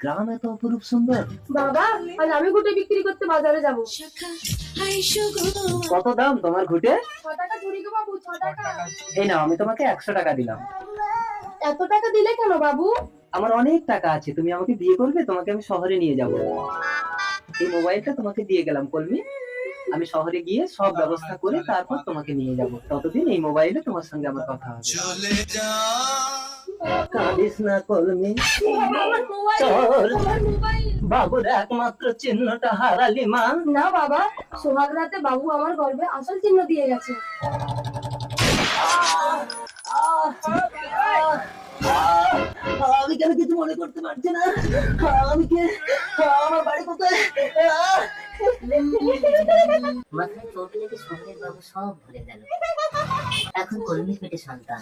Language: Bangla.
গ্রাম এত অপরূপ সুন্দর। বাবা আজ আমি গুটে বিক্রি করতে বাজারে যাব। কত দাম তোমার ঘুটে? এই নাও আমি তোমাকে একশো টাকা দিলাম। এত টাকা দিলে কেন বাবু? আমার অনেক টাকা আছে তুমি আমাকে বিয়ে করবে তোমাকে আমি শহরে নিয়ে যাব। এই মোবাইলটা তোমাকে দিয়ে গেলাম কলমি। আমি শহরে গিয়ে সব ব্যবস্থা করে তারপর তোমাকে নিয়ে যাব ততদিন এই মোবাইলে তোমার সঙ্গে আমার কথা হবে চলে যা কাঁদিস না কলমি বাবুর একমাত্র চিহ্নটা হারালি মা না বাবা সোহাগ রাতে বাবু আমার গর্বে আসল চিহ্ন দিয়ে গেছে আমি কেন কিছু মনে করতে পারছি না আমি কে আমার বাড়ি কোথায় মাথায় চোট লেগে শখের বাবু সব ভুলে গেল। এখন কলমি পেটে সন্তান।